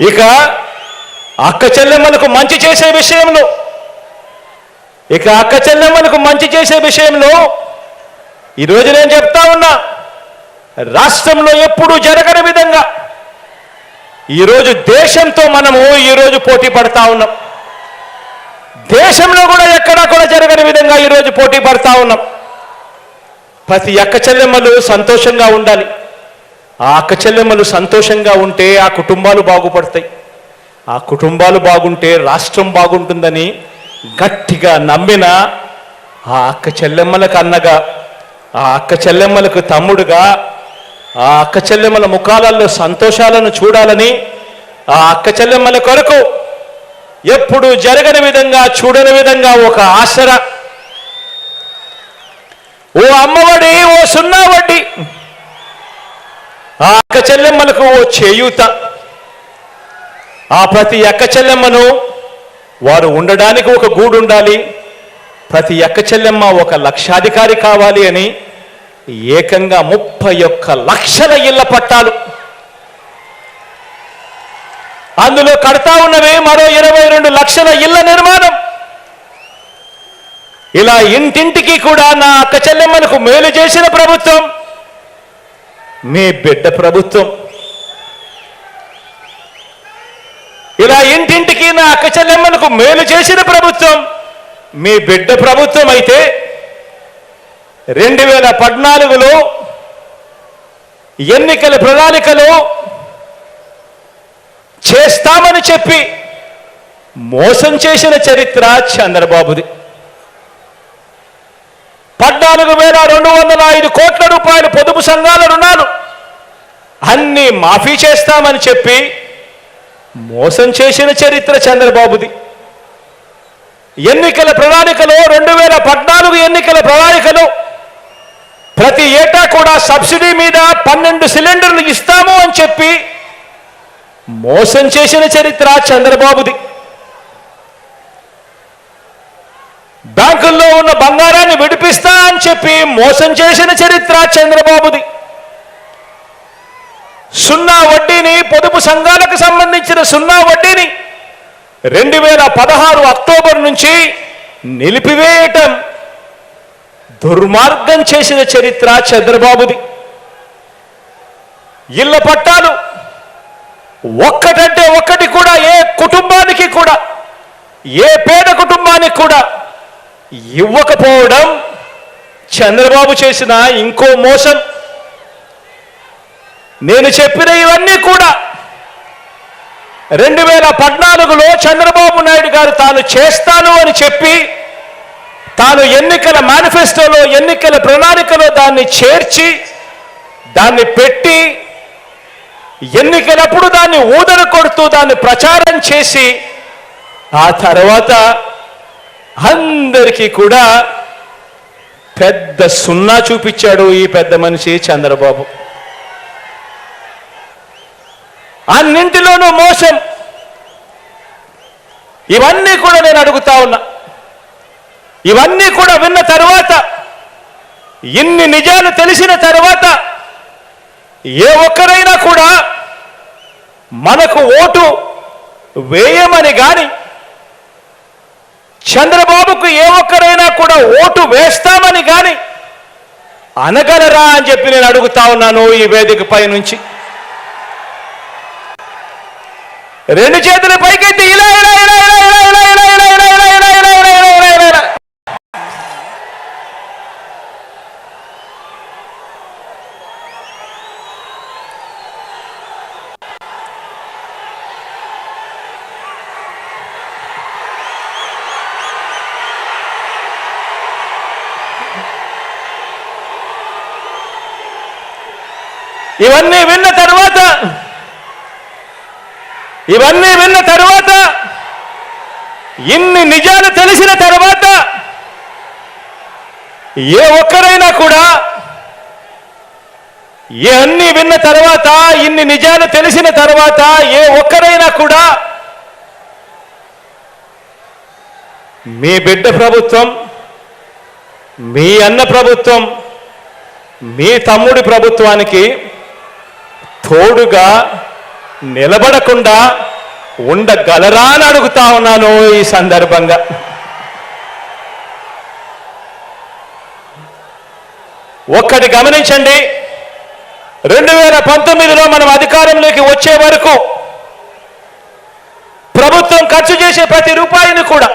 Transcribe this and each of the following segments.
ఇక అక్క చెల్లెమ్మలకు మంచి చేసే విషయంలో ఇక అక్క చెల్లెమ్మలకు మంచి చేసే విషయంలో ఈరోజు నేను చెప్తా ఉన్నా రాష్ట్రంలో ఎప్పుడూ జరగని విధంగా ఈరోజు దేశంతో మనము ఈరోజు పోటీ పడతా ఉన్నాం. దేశంలో కూడా ఎక్కడా కూడా జరగని విధంగా ఈరోజు పోటీ పడతా ఉన్నాం. ప్రతి అక్క చెల్లెమ్మలు సంతోషంగా ఉండాలి. ఆ అక్కచెల్లెమ్మలు సంతోషంగా ఉంటే ఆ కుటుంబాలు బాగుపడతాయి. ఆ కుటుంబాలు బాగుంటే రాష్ట్రం బాగుంటుందని గట్టిగా నమ్మిన ఆ అక్క చెల్లెమ్మలకు అన్నగా ఆ అక్క చెల్లెమ్మలకు తమ్ముడుగా ఆ అక్క చెల్లెమ్మల ముఖాలలో సంతోషాలను చూడాలని ఆ అక్క చెల్లెమ్మల కొరకు ఎప్పుడు జరగని విధంగా చూడని విధంగా ఒక ఆసర. ఓ అమ్మఒడి ఓ సున్నా వడ్డీ ఆ అక్క చెల్లెమ్మలకు ఓ చేయూత. ఆ ప్రతి అక్క చెల్లెమ్మను వారు ఉండడానికి ఒక గూడు ఉండాలి. ప్రతి అక్క చెల్లెమ్మ ఒక లక్షాధికారి కావాలి అని ఏకంగా ముప్పై ఒక్క లక్షల ఇళ్ళ పట్టాలు. అందులో కడతా ఉన్నవి మరో ఇరవై రెండు లక్షల ఇళ్ళ నిర్మాణం. ఇలా ఇంటింటికి కూడా నా అక్క చెల్లెమ్మలకు మేలు చేసిన ప్రభుత్వం. మీ బిడ్డ ప్రభుత్వం. ఇలా ఇంటింటికి నా అక్క చెల్లెమ్మలకు మేలు చేసిన ప్రభుత్వం మీ బిడ్డ ప్రభుత్వం అయితే రెండు వేల పద్నాలుగులో ఎన్నికల ప్రణాళికలో చేస్తామని చెప్పి మోసం చేసిన చరిత్ర చంద్రబాబుది. పద్నాలుగు వేల రెండు వందల ఐదు కోట్ల రూపాయలు పొదుపు సంఘాల రుణాలు అన్ని మాఫీ చేస్తామని చెప్పి మోసం చేసిన చరిత్ర చంద్రబాబుది. ఎన్నికల ప్రణాళికలో రెండు వేల పద్నాలుగు ఎన్నికల ప్రణాళికలో ప్రతి ఏటా కూడా సబ్సిడీ మీద పన్నెండు సిలిండర్లు ఇస్తాము అని చెప్పి మోసం చేసిన చరిత్ర చంద్రబాబుది. ఉన్న బంగారాన్ని విడిపిస్తా అని చెప్పి మోసం చేసిన చరిత్ర చంద్రబాబుది. సున్నా వడ్డీని పొదుపు సంఘాలకు సంబంధించిన సున్నా వడ్డీని రెండు వేల పదహారు అక్టోబర్ నుంచి నిలిపివేయటం దుర్మార్గం చేసిన చరిత్ర చంద్రబాబుది. ఇళ్ళ పట్టాలు ఒక్కటంటే ఒక్కటి కూడా ఏ కుటుంబానికి కూడా ఏ పేద కుటుంబానికి కూడా ఇవ్వకపోవడం చంద్రబాబు చేసిన ఇంకో మోసం. నేను చెప్పిన ఇవన్నీ కూడా రెండు వేల పద్నాలుగులో చంద్రబాబు నాయుడు గారు తాను చేస్తాను అని చెప్పి తాను ఎన్నికల మేనిఫెస్టోలో ఎన్నికల ప్రణాళికలో దాన్ని చేర్చి దాన్ని పెట్టి ఎన్నికలప్పుడు దాన్ని ఊదరు కొడుతూ దాన్ని ప్రచారం చేసి ఆ తర్వాత అందరికీ కూడా పెద్ద సున్నా చూపించాడు ఈ పెద్ద మనిషి చంద్రబాబు. అన్నింటిలోనూ మోసం. ఇవన్నీ కూడా నేను అడుగుతా ఉన్నా. ఇవన్నీ కూడా విన్న తర్వాత ఇన్ని నిజాలు తెలిసిన తర్వాత ఏ ఒక్కరైనా కూడా మనకు ఓటు వేయమని గాని చంద్రబాబుకు ఏ ఒక్కరైనా కూడా ఓటు వేస్తామని గాని అనగలరా అని చెప్పి నేను అడుగుతా ఉన్నాను ఈ వేదికపై నుంచి. రెండు చేతుల పైకెత్తి ఇలా ఇలా ఇలా ఇలా. ఇవన్నీ విన్న తర్వాత ఇవన్నీ విన్న తర్వాత ఇన్ని నిజాలు తెలిసిన తర్వాత ఏ ఒక్కరైనా కూడా ఇవన్నీ విన్న తర్వాత ఇన్ని నిజాలు తెలిసిన తర్వాత ఏ ఒక్కరైనా కూడా మీ బిడ్డ ప్రభుత్వం మీ అన్న ప్రభుత్వం మీ తమ్ముడి ప్రభుత్వానికి తోడుగా నిలబడకుండా ఉండగలరా అని అడుగుతా ఉన్నాను ఈ సందర్భంగా. ఒక్కటి గమనించండి రెండు వేల పంతొమ్మిదిలో మనం అధికారంలోకి వచ్చే వరకు ప్రభుత్వం ఖర్చు చేసే ప్రతి రూపాయిని కూడా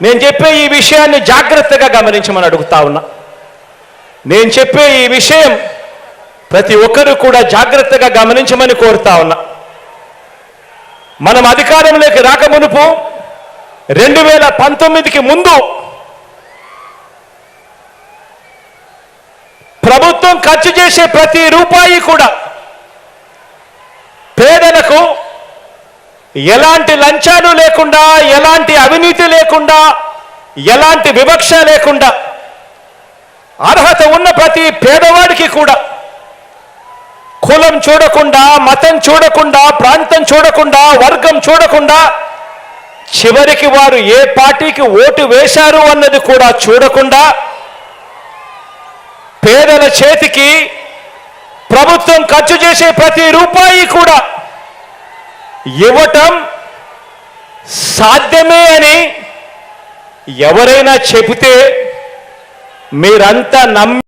నేను చెప్పే ఈ విషయాన్ని జాగ్రత్తగా గమనించమని అడుగుతా ఉన్నా. నేను చెప్పే ఈ విషయం ప్రతి ఒక్కరూ కూడా జాగ్రత్తగా గమనించమని కోరుతా ఉన్నా. మనం అధికారంలోకి రాకమునుపు రెండు వేల పంతొమ్మిదికి ముందు ప్రభుత్వం ఖర్చు చేసే ప్రతి రూపాయి కూడా పేదలకు ఎలాంటి లంచాలు లేకుండా ఎలాంటి అవినీతి లేకుండా ఎలాంటి వివక్ష లేకుండా అర్హత ఉన్న ప్రతి పేదవాడికి కూడా కులం చూడకుండా మతం చూడకుండా ప్రాంతం చూడకుండా వర్గం చూడకుండా చివరికి వారు ఏ పార్టీకి ఓటు వేశారు అన్నది కూడా చూడకుండా పేదల చేతికి ప్రభుత్వం ఖర్చు చేసే ప్రతి రూపాయి కూడా ఇవ్వటం సాధ్యమే అని ఎవరైనా చెబితే మీరంతా నమ్మి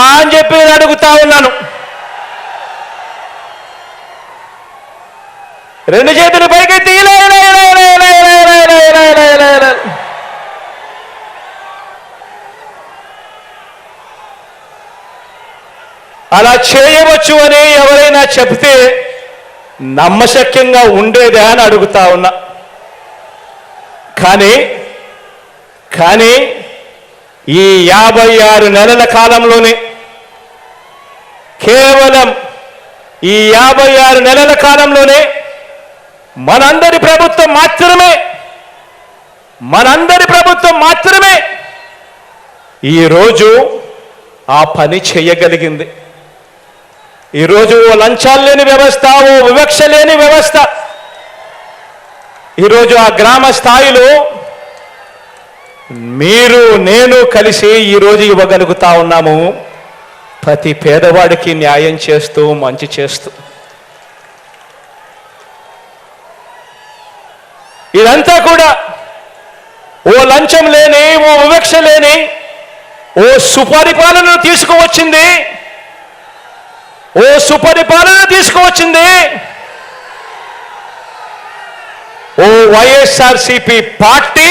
అని చెప్పి నేను అడుగుతా ఉన్నాను. రెండు చేతులు పైకెత్తి అలా చేయవచ్చు అని ఎవరైనా చెబితే నమ్మశక్యంగా ఉండేదే అని అడుగుతా ఉన్నా కానీ కానీ ఈ యాభై ఆరు నెలల కాలంలోనే కేవలం ఈ యాభై ఆరు నెలల కాలంలోనే మనందరి ప్రభుత్వం మాత్రమే. మనందరి ప్రభుత్వం మాత్రమే. ఈరోజు ఆ పని చేయగలిగింది. ఈరోజు ఓ లంచాలు లేని వ్యవస్థ ఓ వివక్ష లేని వ్యవస్థ. ఈరోజు ఆ గ్రామ స్థాయిలో మీరు నేను కలిసి ఈరోజు ఇవ్వగలుగుతా ఉన్నాము. ప్రతి పేదవాడికి న్యాయం చేస్తూ మంచి చేస్తూ. ఇదంతా కూడా ఓ లంచం లేని ఓ వివక్ష లేని ఓ సుపరిపాలన తీసుకువచ్చింది. ఓ సుపరిపాలన తీసుకువచ్చింది. ఓ వైఎస్ఆర్సిపి పార్టీ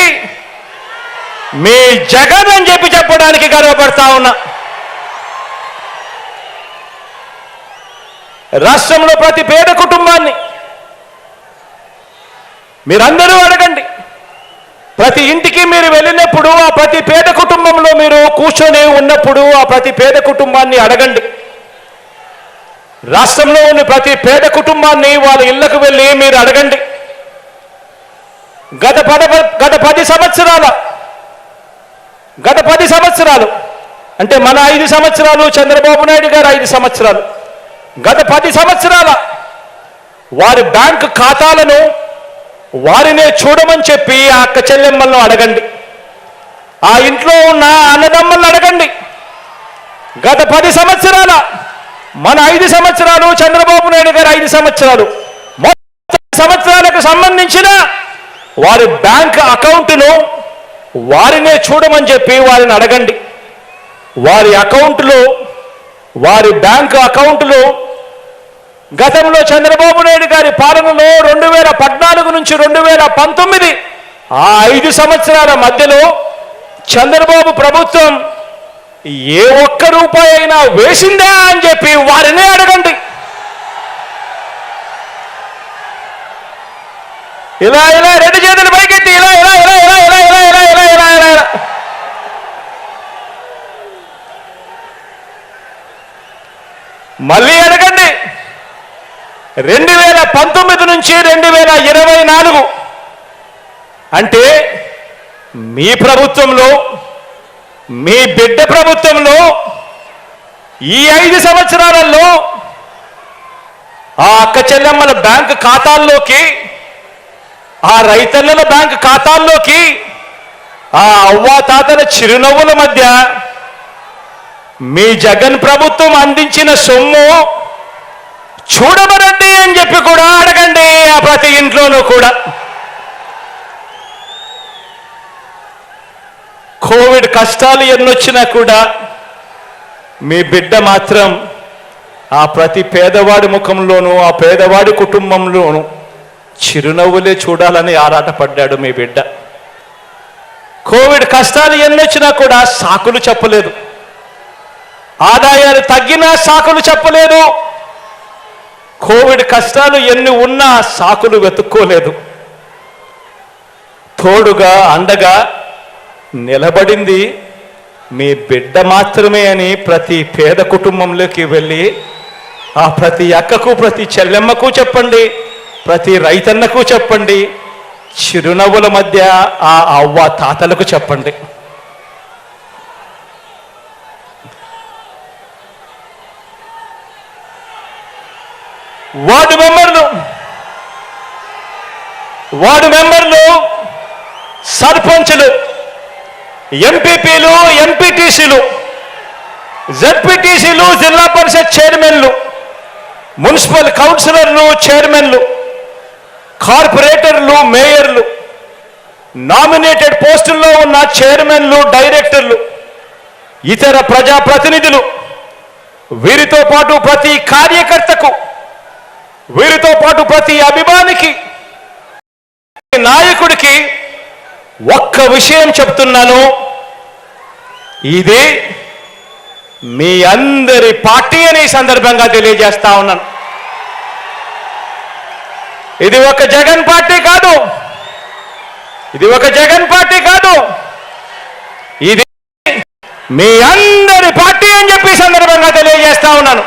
మీ జగన్ అని చెప్పి చెప్పడానికి గర్వపడతా ఉన్నా. రాష్ట్రంలో ప్రతి పేద కుటుంబాన్ని మీరందరూ అడగండి. ప్రతి ఇంటికి మీరు వెళ్ళినప్పుడు ఆ ప్రతి పేద కుటుంబంలో మీరు కూర్చొని ఉన్నప్పుడు ఆ ప్రతి పేద కుటుంబాన్ని అడగండి. రాష్ట్రంలో ఉన్న ప్రతి పేద కుటుంబాన్ని వాళ్ళ ఇళ్ళకు వెళ్ళి మీరు అడగండి. గత పద గత పది సంవత్సరాల గత పది సంవత్సరాలు అంటే మన ఐదు సంవత్సరాలు చంద్రబాబు నాయుడు గారు ఐదు సంవత్సరాలు. గత పది సంవత్సరాల వారి బ్యాంకు ఖాతాలను వారినే చూడమని చెప్పి ఆ అక్క చెల్లెమ్మలను అడగండి. ఆ ఇంట్లో ఉన్న అన్నదమ్మలను అడగండి. గత పది సంవత్సరాల మన ఐదు సంవత్సరాలు చంద్రబాబు నాయుడు గారు ఐదు సంవత్సరాలు మొత్తం సంవత్సరాలకు సంబంధించిన వారి బ్యాంక్ అకౌంట్ను వారినే చూడమని చెప్పి వారిని అడగండి. వారి అకౌంట్లో వారి బ్యాంక్ అకౌంట్లో గతంలో చంద్రబాబు నాయుడు గారి పాలనలో రెండు వేల పద్నాలుగు నుంచి రెండు వేల పంతొమ్మిది ఆ ఐదు సంవత్సరాల మధ్యలో చంద్రబాబు ప్రభుత్వం ఏ ఒక్క రూపాయి అయినా వేసిందా అని చెప్పి వారినే అడగండి ఇలా ఇలా రెండు చేతులు పైకెత్తి ఇలా ఇలా ఇలా ఇలా ఇలా ఇలా ఇలా ఇలా ఇలా ఇలా ఇలా మళ్ళీ అడగండి రెండు వేల పంతొమ్మిది నుంచి రెండు వేల ఇరవై నాలుగు. అంటే మీ ప్రభుత్వంలో మీ బిడ్డ ప్రభుత్వంలో ఈ ఐదు సంవత్సరాలలో ఆ అక్క చెల్లెమ్మల బ్యాంక్ ఖాతాల్లోకి ఆ రైతన్నల బ్యాంక్ ఖాతాల్లోకి ఆ అవ్వాతాతల చిరునవ్వుల మధ్య మీ జగన్ ప్రభుత్వం అందించిన సొమ్ము చూడమనండి అని చెప్పి కూడా అడగండి ఆ ప్రతి ఇంట్లోనూ కూడా. కోవిడ్ కష్టాలు ఎన్నొచ్చినా కూడా మీ బిడ్డ మాత్రం ఆ ప్రతి పేదవాడి ముఖంలోనూ ఆ పేదవాడి కుటుంబంలోనూ చిరునవ్వులే చూడాలని ఆరాటపడ్డాడు మీ బిడ్డ. కోవిడ్ కష్టాలు ఎన్నొచ్చినా కూడా సాకులు చెప్పలేదు. ఆదాయాలు తగ్గినా సాకులు చెప్పలేదు. కోవిడ్ కష్టాలు ఎన్ని ఉన్నా సాకులు వెతుక్కోలేదు. తోడుగా అండగా నిలబడింది మీ బిడ్డ మాత్రమే అని ప్రతి పేద కుటుంబంలోకి వెళ్ళి ఆ ప్రతి అక్కకు ప్రతి చెల్లెమ్మకు చెప్పండి ప్రతి రైతన్నకు చెప్పండి చిరునవ్వుల మధ్య ఆ అవ్వ తాతలకు చెప్పండి. వార్డు మెంబర్లు. వార్డు మెంబర్లు సర్పంచ్లు ఎంపీపీలు ఎంపీటీసీలు జెడ్పీటీసీలు జిల్లా పరిషత్ చైర్మన్లు మున్సిపల్ కౌన్సిలర్లు చైర్మన్లు కార్పొరేటర్లు మేయర్లు నామినేటెడ్ పోస్టుల్లో ఉన్న చైర్మన్లు డైరెక్టర్లు ఇతర ప్రజాప్రతినిధులు వీరితో పాటు ప్రతి కార్యకర్తకు వీరితో పాటు ప్రతి అభిమానికి నాయకుడికి ఒక్క విషయం చెప్తున్నాను. ఇది మీ అందరి పార్టీ అని సందర్భంగా తెలియజేస్తా ఉన్నాను. ఇది ఒక జగన్ పార్టీ కాదు. ఇది ఒక జగన్ పార్టీ కాదు. ఇది మీ అందరి పార్టీ అని చెప్పి సందర్భంగా తెలియజేస్తా ఉన్నాను.